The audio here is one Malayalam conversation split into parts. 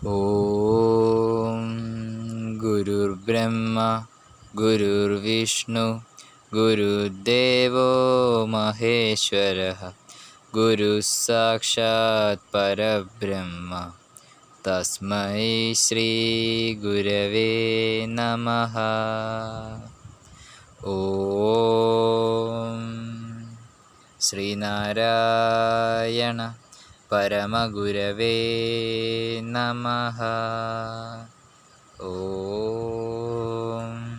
ॐ गुरुर्ब्रह्मा गुरुर्विष्णु गुरुर्देवो महेश्वरः गुरुस्साक्षात् परब्रह्म। तस्मै श्रीगुरवे नमः। ॐ श्रीनारायण। പരമഗുരവേ നമ. ഓം.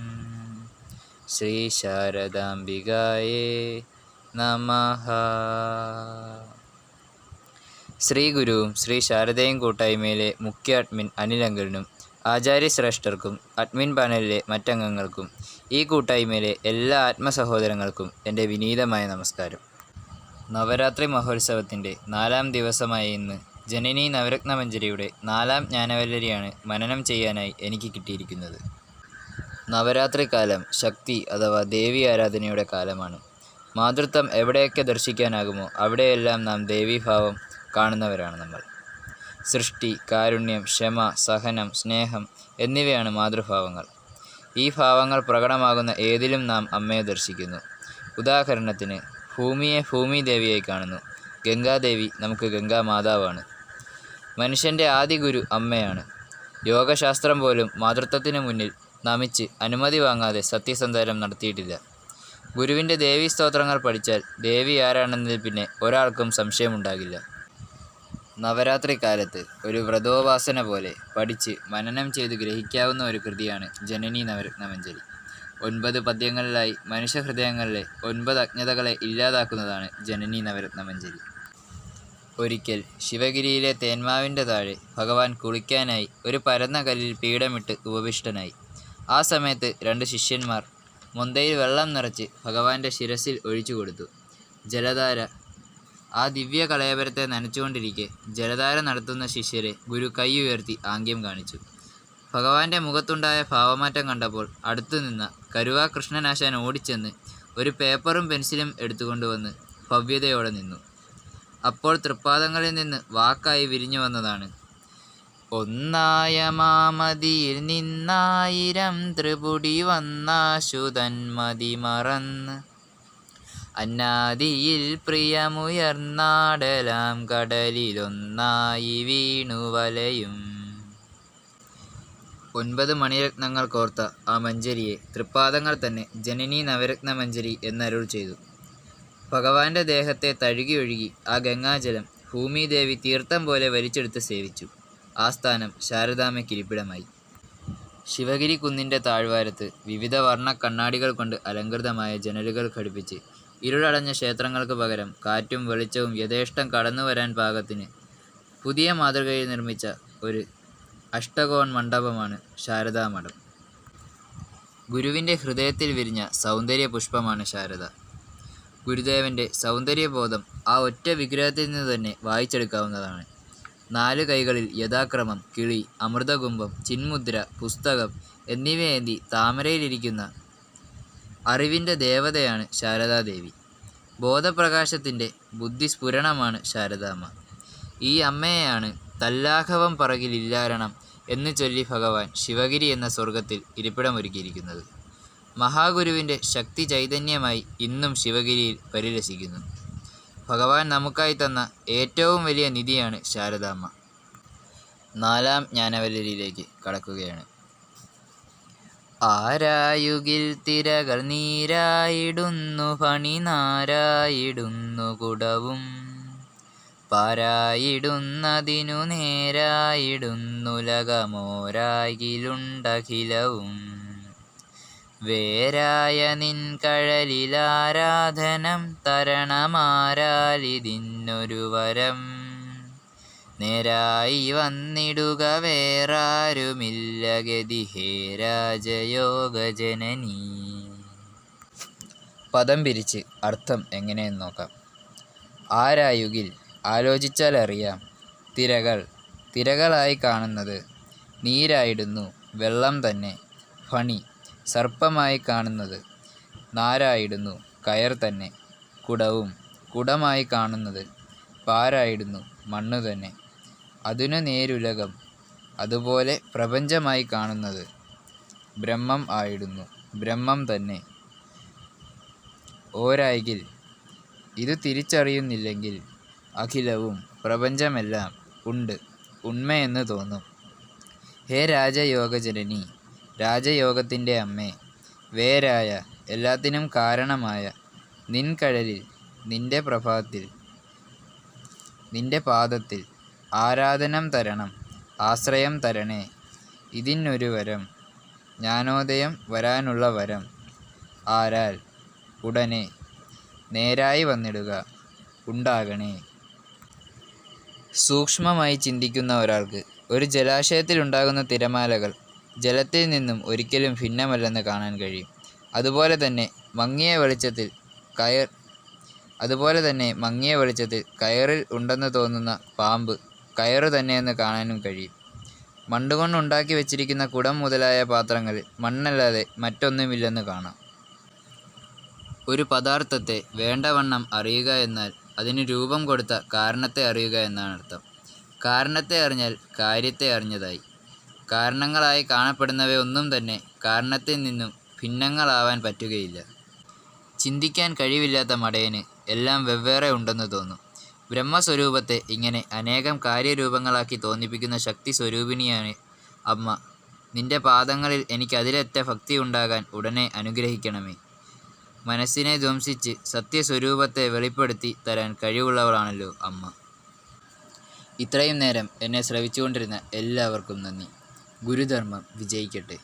ശ്രീ ശാരദാംബികായേ നമ. ശ്രീ ഗുരുവും ശ്രീ ശാരദയും കൂട്ടായ്മയിലെ മുഖ്യ അഡ്മിൻ അനിലങ്കലിനും ആചാര്യശ്രേഷ്ഠർക്കും അഡ്മിൻ പാനലിലെ മറ്റംഗങ്ങൾക്കും ഈ കൂട്ടായ്മയിലെ എല്ലാ ആത്മസഹോദരങ്ങൾക്കും എന്റെ വിനീതമായ നമസ്കാരം. നവരാത്രി മഹോത്സവത്തിന്റെ നാലാം ദിവസമായ ഇന്ന് ജനനി നവരത്നമഞ്ജരിയുടെ നാലാം ജ്ഞാനവല്ലരിയാണ് മനനം ചെയ്യാനായി എനിക്ക് കിട്ടിയിരിക്കുന്നത്. നവരാത്രി കാലം ശക്തി അഥവാ ദേവി ആരാധനയുടെ കാലമാണ്. മാതൃത്വം എവിടെയൊക്കെ ദർശിക്കാനാകുമോ അവിടെയെല്ലാം നാം ദേവീഭാവം കാണുന്നവരാണ് നമ്മൾ. സൃഷ്ടി കാരുണ്യം ക്ഷമ സഹനം സ്നേഹം എന്നിവയാണ് മാതൃഭാവങ്ങൾ. ഈ ഭാവങ്ങൾ പ്രകടമാകുന്ന ഏതിലും നാം അമ്മയെ ദർശിക്കുന്നു. ഉദാഹരണത്തിന് ഭൂമിയെ ഭൂമി ദേവിയായി കാണുന്നു. ഗംഗാദേവി നമുക്ക് ഗംഗാ മാതാവാണ് മനുഷ്യന്റെ ആദ്യ ഗുരു അമ്മയാണ്. യോഗശാസ്ത്രം പോലും മാതൃത്വത്തിന് മുന്നിൽ നമിച്ച് അനുമതി വാങ്ങാതെ സത്യസന്ധാരം നടത്തിയിട്ടില്ല. ഗുരുവിന്റെ ദേവി സ്തോത്രങ്ങൾ പഠിച്ചാൽ ദേവി ആരാണെന്നതിൽ പിന്നെ ഒരാൾക്കും സംശയമുണ്ടാകില്ല. നവരാത്രി കാലത്ത് ഒരു വ്രതോപാസന പോലെ പഠിച്ച് മനനം ചെയ്ത് ഗ്രഹിക്കാവുന്ന ഒരു കൃതിയാണ് ജനനി നവരത്നമഞ്ജരി. ഒൻപത് പദ്യങ്ങളിലായി മനുഷ്യഹൃദയങ്ങളിലെ ഒൻപത് അജ്ഞതകളെ ഇല്ലാതാക്കുന്നതാണ് ജനനി നവരത്നമഞ്ജരി. ഒരിക്കൽ ശിവഗിരിയിലെ തേന്മാവിന്റെ താഴെ ഭഗവാൻ കുളിക്കാനായി ഒരു പരന്ന കല്ലിൽ പീഠമിട്ട് ഉപവിഷ്ടനായി. ആ സമയത്ത് രണ്ട് ശിഷ്യന്മാർ മുന്തയിൽ വെള്ളം നിറച്ച് ഭഗവാന്റെ ശിരസിൽ ഒഴിച്ചു കൊടുത്തു. ജലധാര ആ ദിവ്യ കളയപരത്തെ നനച്ചുകൊണ്ടിരിക്കെ ജലധാര നടത്തുന്ന ശിഷ്യരെ ഗുരു കൈ ഉയർത്തി ആംഗ്യം കാണിച്ചു. ഭഗവാന്റെ മുഖത്തുണ്ടായ ഭാവമാറ്റം കണ്ടപ്പോൾ അടുത്തു നിന്ന കരുവാ കൃഷ്ണനാശാൻ ഓടിച്ചെന്ന് ഒരു പേപ്പറും പെൻസിലും എടുത്തുകൊണ്ടുവന്ന് ഭവ്യതയോടെ നിന്നു. അപ്പോൾ തൃപ്പാദങ്ങളിൽ നിന്ന് വാക്കായി വിരിഞ്ഞു വന്നതാണ്. ഒന്നായ മാമതിയിൽ നിന്നായിരം ത്രിപുടി വന്നാശുതന്മതി മറന്ന്. അന്നാദിയിൽ പ്രിയമുയർന്നാടലാം കടലിലൊന്നായി വീണു വലയും. ഒൻപത് മണിരത്നങ്ങൾ കോർത്ത ആ മഞ്ജരിയെ തൃപ്പാദങ്ങൾ തന്നെ ജനനി നവരത്ന മഞ്ജരി എന്നരുൾ ചെയ്തു. ഭഗവാന്റെ ദേഹത്തെ തഴുകി ഒഴുകി ആ ഗംഗാജലം ഭൂമിദേവി തീർത്ഥം പോലെ വലിച്ചെടുത്ത് സേവിച്ചു. ആ സ്ഥാനം ശാരദാമ്മയ്ക്കിരിപ്പിടമായി ശിവഗിരി കുന്നിന്റെ താഴ്വാരത്ത് വിവിധ വർണ കണ്ണാടികൾ കൊണ്ട് അലങ്കൃതമായ ജനലുകൾ ഘടിപ്പിച്ച് ഇരുളടഞ്ഞ ക്ഷേത്രങ്ങൾക്ക് പകരം കാറ്റും വെളിച്ചവും യഥേഷ്ടം കടന്നു വരാൻ പാകത്തിന് പുതിയ മാതൃകയിൽ നിർമ്മിച്ച ഒരു അഷ്ടകോൺ മണ്ഡപമാണ് ശാരദാ മഠം ഗുരുവിന്റെ ഹൃദയത്തിൽ വിരിഞ്ഞ സൗന്ദര്യ പുഷ്പമാണ് ശാരദ. ഗുരുദേവന്റെ സൗന്ദര്യബോധം ആ ഒറ്റ വിഗ്രഹത്തിൽ നിന്ന് തന്നെ വായിച്ചെടുക്കാവുന്നതാണ്. നാല് കൈകളിൽ യഥാക്രമം കിളി അമൃതകുംഭം ചിന്മുദ്ര പുസ്തകം എന്നിവയേന്തി താമരയിലിരിക്കുന്ന അറിവിന്റെ ദേവതയാണ് ശാരദാദേവി. ബോധപ്രകാശത്തിന്റെ ബുദ്ധിസ്ഫുരണമാണ് ശാരദാമ്മ. ഈ അമ്മയെയാണ് തല്ലാഘവം പറകിലില്ലാരണം എന്ന് ചൊല്ലി ഭഗവാൻ ശിവഗിരി എന്ന സ്വർഗത്തിൽ ഇരിപ്പിടമൊരുക്കിയിരിക്കുന്നത്. മഹാഗുരുവിന്റെ ശക്തി ചൈതന്യമായി ഇന്നും ശിവഗിരിയിൽ പരിരസിക്കുന്നു. ഭഗവാൻ നമുക്കായി തന്ന ഏറ്റവും വലിയ നിധിയാണ് ശാരദാമ്മ. നാലാം ജ്ഞാനവല്ലരിയിലേക്ക് കടക്കുകയാണ്. ആരായുകിൽ തിരകൾ നീരായിടുന്നു ഫണിനാരായിടുന്നു കുടവും പാരായിടുന്നതിനു നേരായിടുന്നുലകമോരായിലുണ്ടഖിലവും വേരായ നിൻ കഴലിലാരാധനം തരണമാരാലിതിന്നൊരു വരം. നേരായി വന്നിടുക വേറാരുമില്ല ഗതി ഹേ രാജയോഗജനനീ. പദം പിരിച്ച് അർത്ഥം എങ്ങനെയെന്ന് നോക്കാം. ആരായുകിൽ ആലോചിച്ചാൽ അറിയാം തിരകൾ തിരകളായി കാണുന്നത്. നീരായിടുന്നു വെള്ളം തന്നെ ഫണി സർപ്പമായി കാണുന്നത്. നാരായിടുന്നു കയർ തന്നെ കുടവും കുടമായി കാണുന്നത്. പാരായിടുന്നു മണ്ണു തന്നെ. അതിനു നേരുലകം അതുപോലെ പ്രപഞ്ചമായി കാണുന്നത്. ബ്രഹ്മം ആയിടുന്നു ബ്രഹ്മം തന്നെ. ഓരായിൽ ഇത് തിരിച്ചറിയുന്നില്ലെങ്കിൽ അഖിലവും പ്രപഞ്ചമെല്ലാം ഉണ്ട്. ഉണ്മയെന്ന് തോന്നും. ഹേ രാജയോഗജനനി രാജയോഗത്തിന്റെ അമ്മേ വേരായ എല്ലാത്തിനും കാരണമായ നിൻകഴലിൽ നിന്റെ പ്രഭാതത്തിൽ നിന്റെ പാദത്തിൽ ആരാധനം തരണം ആശ്രയം തരണേ. ഇതിനൊരു വരം ജ്ഞാനോദയം വരാനുള്ള വരം. ആരാൽ ഉടനെ നേരായി വന്നിടുക ഉണ്ടാകണേ. സൂക്ഷ്മമായി ചിന്തിക്കുന്ന ഒരാൾക്ക് ഒരു ജലാശയത്തിലുണ്ടാകുന്ന തിരമാലകൾ ജലത്തിൽ നിന്നും ഒരിക്കലും ഭിന്നമല്ലെന്ന് കാണാൻ കഴിയും. അതുപോലെ തന്നെ മങ്ങിയ വെളിച്ചത്തിൽ കയർ അതുപോലെ തന്നെ മങ്ങിയ വെളിച്ചത്തിൽ കയറിൽ ഉണ്ടെന്ന് തോന്നുന്ന പാമ്പ് കയറ് തന്നെയെന്ന് കാണാനും കഴിയും. മണ്ടുകൊണ്ടുണ്ടാക്കി വെച്ചിരിക്കുന്ന കുടം മുതലായ പാത്രങ്ങളിൽ മണ്ണല്ലാതെ മറ്റൊന്നുമില്ലെന്ന് കാണാം. ഒരു പദാർത്ഥത്തെ വേണ്ടവണ്ണം അറിയുക എന്നാൽ അതിന് രൂപം കൊടുത്ത കാരണത്തെ അറിയുക എന്നാണ് അർത്ഥം. കാരണത്തെ അറിഞ്ഞാൽ കാര്യത്തെ അറിഞ്ഞതായി. കാരണങ്ങളായി കാണപ്പെടുന്നവയൊന്നും തന്നെ കാരണത്തിൽ നിന്നും ഭിന്നങ്ങളാവാൻ പറ്റുകയില്ല. ചിന്തിക്കാൻ കഴിവില്ലാത്ത മടയന് എല്ലാം വെവ്വേറെ ഉണ്ടെന്ന് തോന്നും. ബ്രഹ്മസ്വരൂപത്തെ ഇങ്ങനെ അനേകം കാര്യരൂപങ്ങളാക്കി തോന്നിപ്പിക്കുന്ന ശക്തി സ്വരൂപിണിയാണ് അമ്മ. നിന്റെ പാദങ്ങളിൽ എനിക്ക് അതിലറ്റ ഭക്തി ഉണ്ടാകാൻ ഉടനെ അനുഗ്രഹിക്കണമേ. മനസ്സിനെ ധ്വംസിച്ച് സത്യസ്വരൂപത്തെ വെളിപ്പെടുത്തി തരാൻ കഴിവുള്ളവളാണല്ലോ അമ്മ. ഇത്രയും നേരം എന്നെ ശ്രവിച്ചുകൊണ്ടിരുന്ന എല്ലാവർക്കും നന്ദി. ഗുരുധർമ്മം വിജയിക്കട്ടെ.